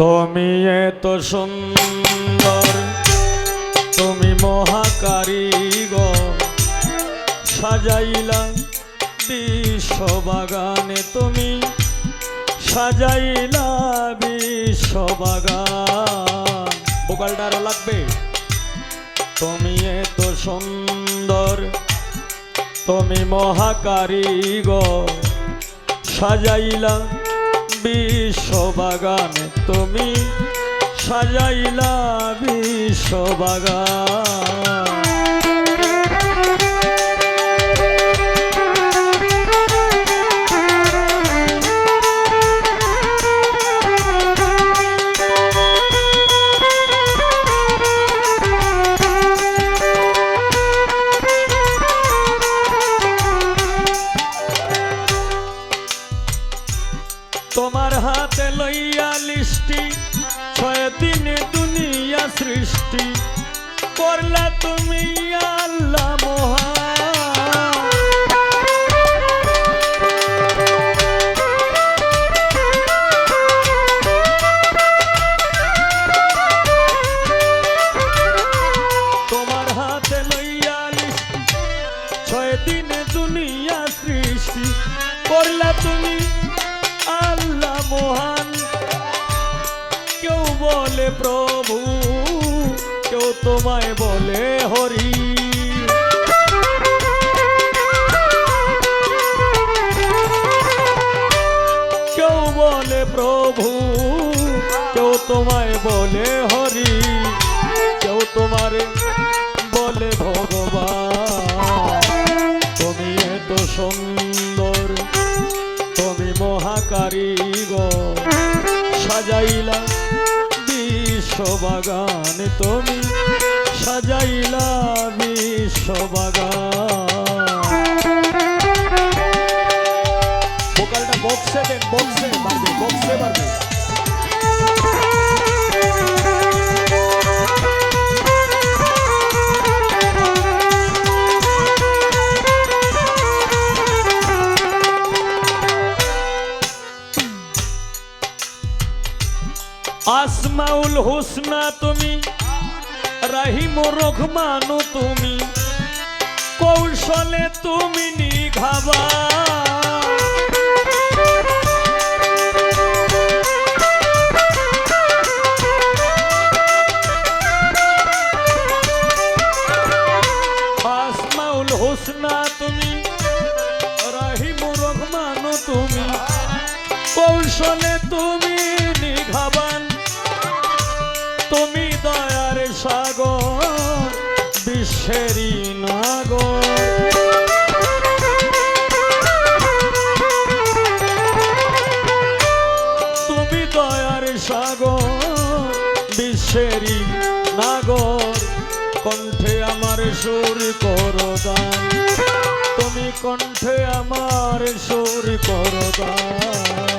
তুমি এত সুন্দর, তুমি মহাকারী মহাকারিগর সাজাইলা বিশ্ববাগানে তুমি, সাজাইলা বিশ্ববাগান। বোকালটা আরও লাগবে? তুমি এত সুন্দর, তুমি মহাকারিগর সাজাইলা বিশ্ববাগানে তুমি সাজাইলা বিশ্ববাগান। তোমার হাতে লইয়া লিষ্টি ছয় দিনে দুনিয়া সৃষ্টি। করলা তুমি বলে প্রভু, কেউ তোমায় বলে হরি। কেউ বলে প্রভু, কেউ তোমায় বলে হরি। কেউ তোমারে বলে ভগবান। তুমি এত সুন্দর, তুমি মহাকারিগর সাজাইলা বিশ্ববাগান তুমি সাজাইলা বিশ্ববাগান। ভোকালটা বক্সে দেন বক্সে বক্সে পারবে আসমাউল হুসনা তুমি রাহিম রহমানু তুমি কৌশলে তুমি নিঘাবা। তুমি তুমি কৌশলে তুমি বিশ্বেরই নাগর তুমি দয়ার সাগর বিশ্বেরই নাগর। কণ্ঠে আমার সুর করদান তুমি কণ্ঠে আমার সুর করদান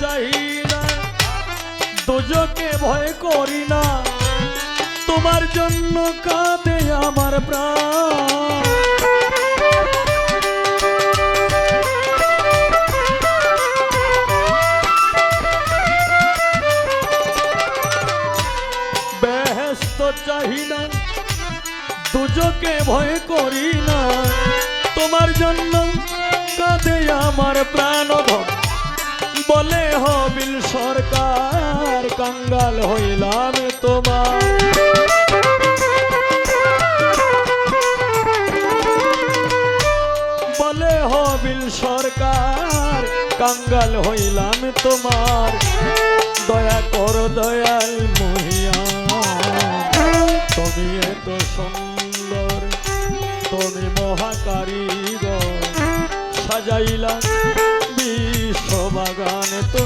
চাহিদা দুজকে ভয় করি না তোমার জন্য কাঁদে আমার প্রাণ। ব্যস্ত চাহি না দুজকে ভয় করি না তোমার জন্য কাঁদে আমার প্রাণ বলে হবিল সরকার, কাঙ্গাল হইলাম তোমার। বলে হবিল সরকার, কাঙ্গাল হইলাম তোমার। দয়া কর দয়াল মহিয়া, তুমি এত সুন্দর, তুমি মহাকারিগর সাজাইলা বিশ্ববাগান তুমি সাজাইলা